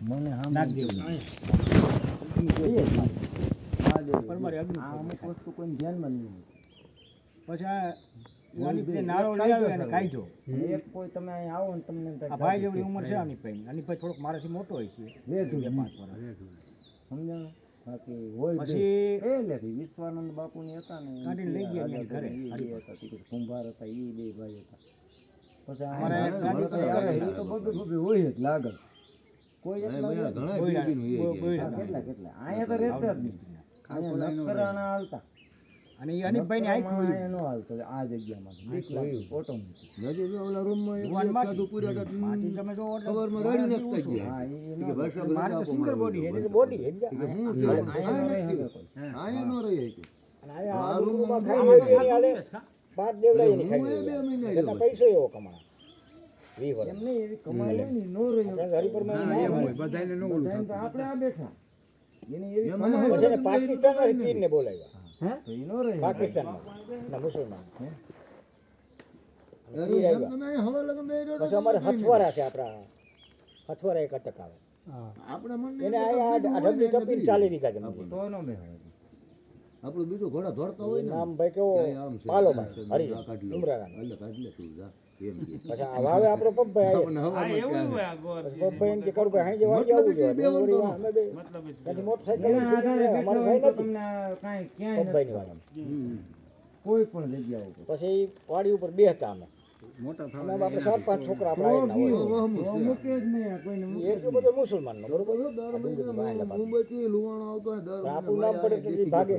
મને હા નાખ પણ મારી અગ્નિ અમુક વસ્તુ કોઈ ધ્યાનમાં નહીં પછી આ નાળો લઈ આવ્યો અને કાઢ્યો એક કોઈ તમે અહીં આવો ને તમને આ ભાઈ જેવડી ઉંમર છે અનિભાઈ ભાઈ. થોડોક મારાથી મોટો હોય છે. બે પાંચ વર્ષ. સમજાણું બાકી હોય. પછી એ લેતી વિશ્વાનંદ બાપુની હતા ને કાઢીને લઈ ગયા એની ઘરે. કુંભાર હતા એ બે ભાઈ હતા. પછી અમારે તો બધું હોય જ લાગત કોઈ જ બોયડા. હા, કેટલા કેટલા? અહીંયા તો રહેતા જ નહીં. અહીંયા નકરાણા હાલતા. અને એ અનિભાઈ ની અહીંયા નો હાલતો આ જગ્યામાં. બીક લાગતી ઓટોમેટિક ભગવાન માટી. માટી તમે જો એટલે હા એ નો મારે સિંગલ બોડી એની બોડી છે સમજ્યા? અહીંયા નો રહે હવે અને આ આ રૂમમાં ખાઈ લેવી એની હાલે પાંચ ખાઈ લેવી પૈસો એવો કમાણા વર્ષ એવી કમાઈ લે ને નો રહ્યો. ના આપણે આ બેઠા. એને બોલાવ્યા. હે. તો એ નો ના મુસલમાન. અમારે હથવારા છે આપણા. હથવારા એક અટક આવે એને આ આ આ ઢબલી ટપીને ચાલી દીધા છે મંદિર. તો નો બેહાડે આપણું બીજું ઘોડા ધોરતા હોય ને નામ ભાઈ કેવો? પાલો ભાઈ હરી ઉમરાના એટલે કાઢી લે. તું જા એમ કે. પછી આ વાવે આપણો પગભાઈ આપણને હવામાં ક્યાં પછી પગભાઈ એમ કે કરુભાઈ હાંજે વાંચી આવવું જોઈએ અમે બે. અમારે ભાઈ નથી. તમને કાંઈ ક્યાંય નથી. પગભાઈની વાળા કોઈ પણ જગ્યા ઉપર. પછી વાડી ઉપર બે હતા અમે. અને આપણે સાત પાંચ છોકરા આપણા આયેલા હોય. તો મૂકે જ નહીં કોઈને એટલું બધું મુસલમાનનો બરોબર? આ ડુંગળી વાયેલા બાજુ. મુંબઈથી લુવાણો આવતો હોય દર આપણું નામ પડે તો ભાગે.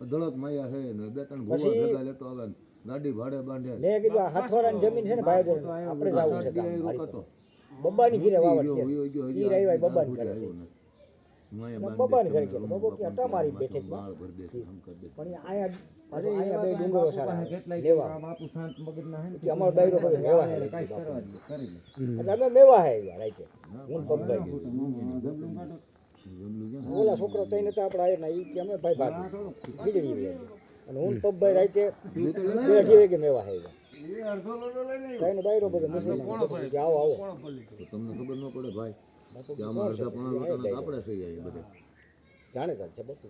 ધડક માયા છે ને બે ત્રણ ભૂવા ભેગા લેતો આવે ને ગાડી ભાડે બાંધે. મેં કીધું આ હાથવારાની જમીન છે ને ભાઈ આપણે છે ઘીરે. વાવડ છે. ઈ ઘરે ઘરે આવ્યો ને. માયા ના, બાંધે બબ્બાની ઘરે તમને ગયો. બબ્બો કે બેઠકમાં. દે. પણ અહીંયા પાછું અહીંયા બે ડુંગરો સારા લેવા. બાપુ શાંત મગજના હે કે અમારો દાયરો બધો મેવા હે એટલે અમે મેવા હે આવ્યા રાઈતે. હું પગભાઈ? ઓલા છોકરો તઈને તો આપણે આયા ને ઈ કે અમે ભાઈ ભાગી. ખીજડી અને હું પગભાઈ રાઈતે બે અઢી વાગે મેવા હે કઈ નો દાયરો બધો આવો આવો. તમને ખબર ન પડે ભાઈ કે અડધા પોણા લોટાના આપણે થઈ જાય બધે. જાણે છે બસ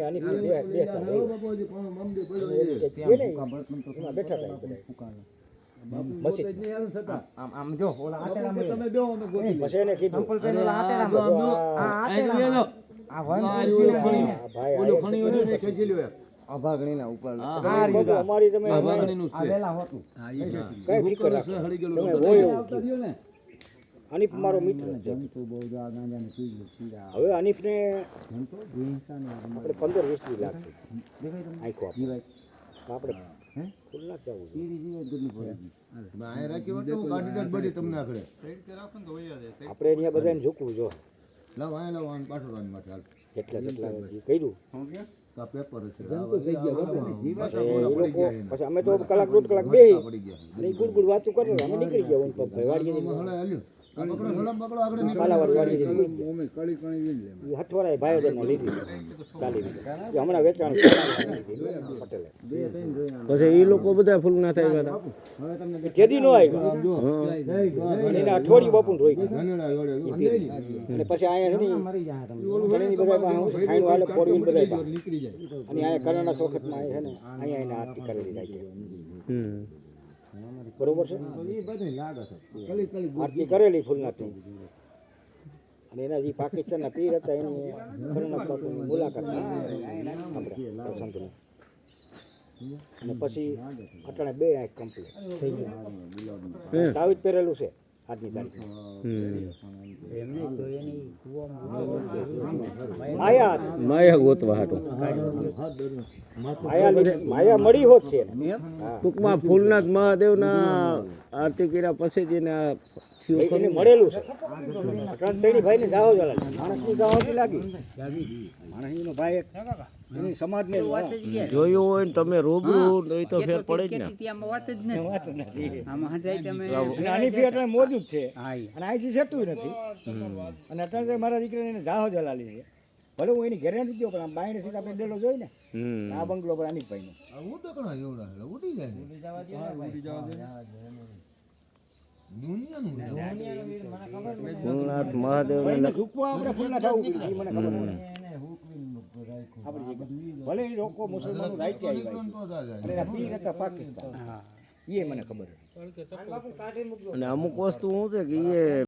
આની બે બે બાપુજી પણ પડ્યો બેઠા હતા અભાગણીના ઉપર. અમારી તમે આ વાઘણીનું આ છે. વેલા કઈ ફિકર છે, હળી ગયેલું તમે હોય એવું કીધું. હનીફ મારો મિત્ર છે. જંતુ બહુ જ આ ગાંજાને પી લે પીડા. હવે હનીફને આપણે પંદર વીસ દી લાગશે. આપણે. અહીંયા બધાને ઝૂકવું જો. લાવ અહીંયા માટે. કેટલા કર્યું? તો પેપર છે. પછી અમે તો કલાક દોઢ કલાક એ ગુડ ગુડ વાતું કરતા અમે નીકળી ગયા પગ ભાઈ વાડીએ ગયા. લીધી ચાલી હમણાં વેચાણ પટેલે. પછી એ લોકો બધા ફૂલ ના થાય હવે કેદી નો આવ્યા. એના અઠવાડિયું બાપુ રોઈ ગયું. અને પછી અહીંયા છે ને મરી જાય તમે ઘણી બધા પાસે હાલે ફોર વ્હીલ બધા અને અહીંયા કરોના વખતમાં છે ને અહીંયા એને આરતી કરેલી રાખી. હમ. બરોબર છે? આરતી કરેલી ફૂલનાથની અને એના જે પાકિસ્તાનના પીર હતા એની કરુણાથ બાપુની મુલાકાત આપણે સંતની અને પછી અટાણે બે આંખ કમ્પ્લીટ થઈ ગયા તાવીજ પહેરેલું છે આજની તારીખમાં માયા ગોતવા હાટો. માયા મળી હોત છે. ટૂંકમાં ફૂલનાથ મહાદેવના આરતી કર્યા પછી જ એને મળેલું છે. ત્રણ ભાઈ ને જાઓ જલા માણસની જાઓથી લાગી. માણસનો ભાઈ સમાજને જોયું હોય ને તમે રૂબરૂ તો તો ફેર પડે જ ને. વાત નથી. આમાં તમે અને આની ફી એટલે મોજૂદ છે. અને અહીંથી સેટું નથી. અને અત્યારે મારા દીકરાને જાહો જલાલી છે. ભલે હું એની ગેરંટી ગયો પણ આ બાયણે સીધા આપણે ડેલો જોઈ ને આ બંગલો પર આની ભાઈનો. આ ઉટકણા જેવડા છે ઉડી જાય ઉડી. ભૂલનાથ મહાદેવ એને આપણે ફૂલના થવું. એ મને ખબર પડે. ભલે એ લોકો મુસલમાનો રાઈતે આવ્યા તો જ આ જાય. અને એના પીર હતા પાકિસ્તાન. એ મને ખબર અને અમુક વસ્તુ શું છે કે એ